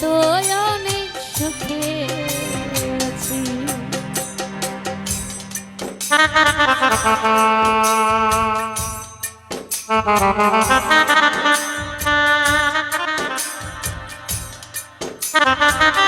তো অনেক সুখে আছি। Ha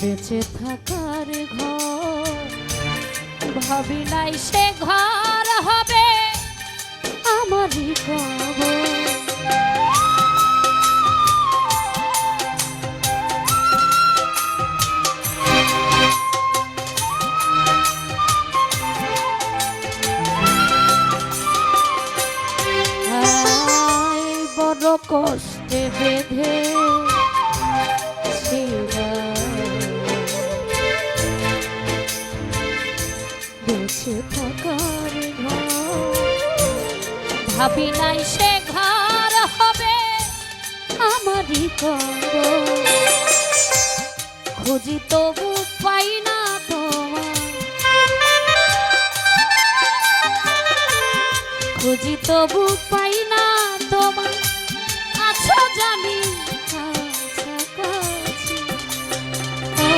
বেঁচে থাকার ঘর। ভাবি নাই সে ঘর হবে আমারই কবর কষ্টে বেঁধে ভাবি নাই সে ঘর হবে আমারই খুঁজি তবু পাই না খুঁজি তবু পাই না তোমার আছো জানি ও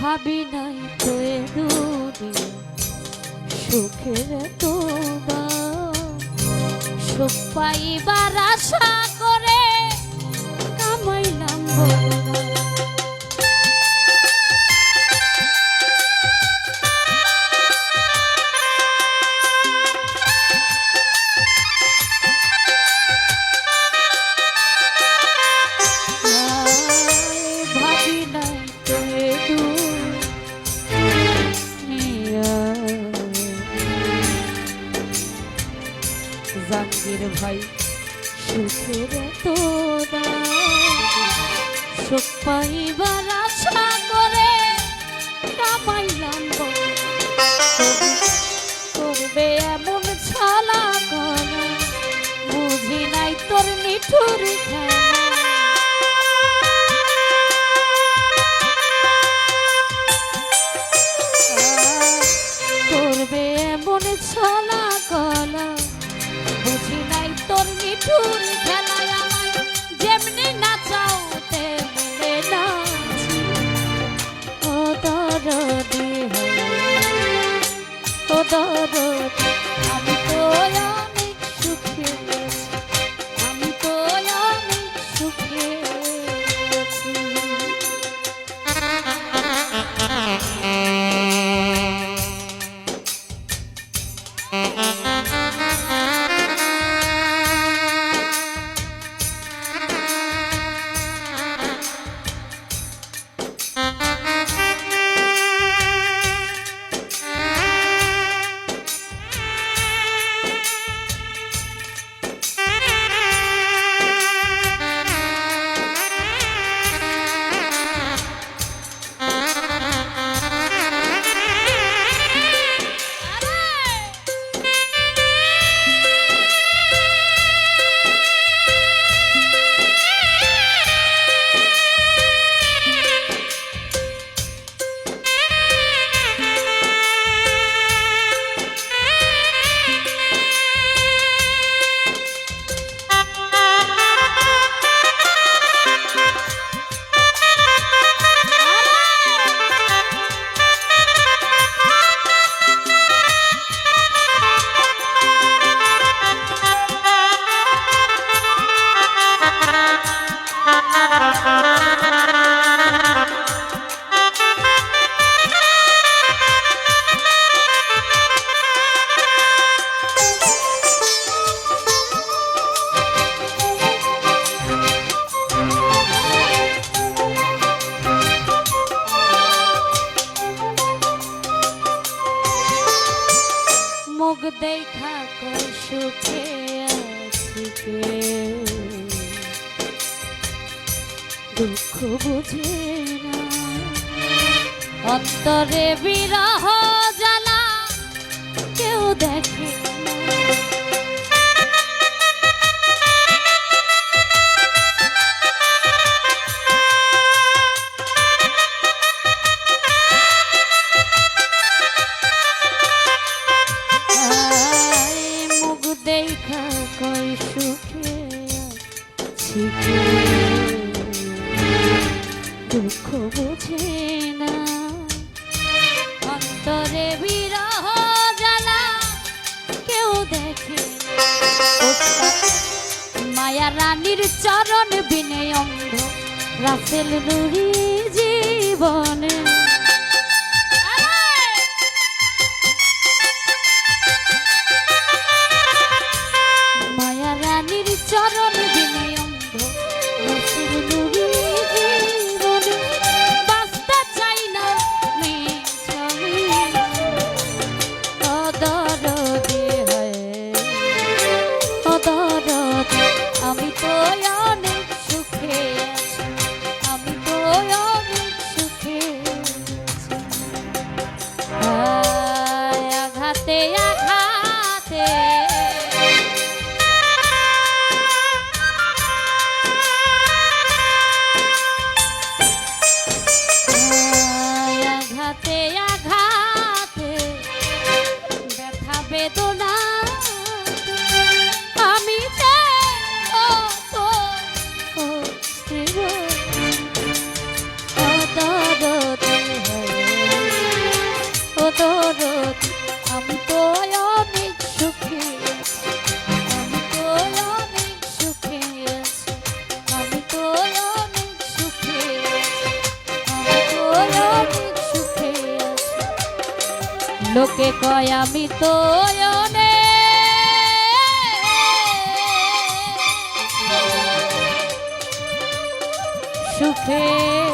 ভাবি নাই তো এ সুখের তো সুখ পাইবার আশা করে কামাইলাম জাহাঙ্গীর ভাই সুখের তোরা সুখ পাইবার আশা করে কামাইলাম এমন ছালা বুঝি নাই তোর তোর দুঃখ বোঝে না। অন্তরে বিরহ জানা কেউ দেখে না। মায়া রানীর চরণ বিনয় অন্ধ রাসেল নুরি জীবনে। লোকে কয় আমি তো সুখে